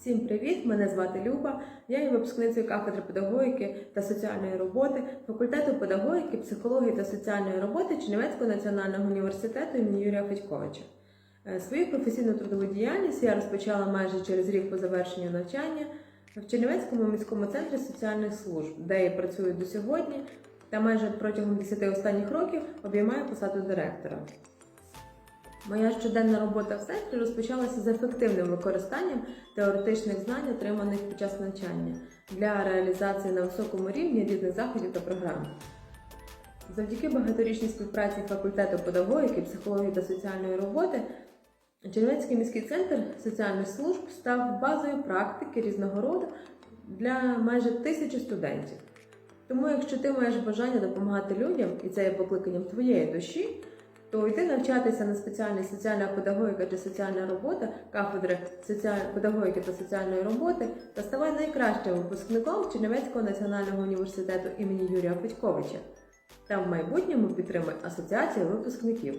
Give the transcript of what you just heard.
Всім привіт! Мене звати Люба. Я є випускницею кафедри педагогіки та соціальної роботи, факультету педагогіки, психології та соціальної роботи Чернівецького національного університету імені Юрія Федьковича. Е, Свою професійну трудову діяльність я розпочала майже через рік по завершенню навчання в Чернівецькому міському центрі соціальних служб, де я працюю до сьогодні, та майже протягом 10 останніх років обіймаю посаду директора. Моя щоденна робота в центрі розпочалася з ефективним використанням теоретичних знань, отриманих під час навчання, для реалізації на високому рівні різних заходів та програм. Завдяки багаторічній співпраці факультету педагогіки, психології та соціальної роботи Чернівецький міський центр соціальних служб став базою практики різного роду для майже тисячі студентів. Тому, якщо ти маєш бажання допомагати людям, і це є покликанням твоєї душі, то йти навчатися на спеціальний соціальна педагогіка чи соціальна робота кафедри соціаль... педагогіки та соціальної роботи та ставай найкращим випускником Чернівецького національного університету імені Юрія Федьковича та в майбутньому підтримай асоціацію випускників.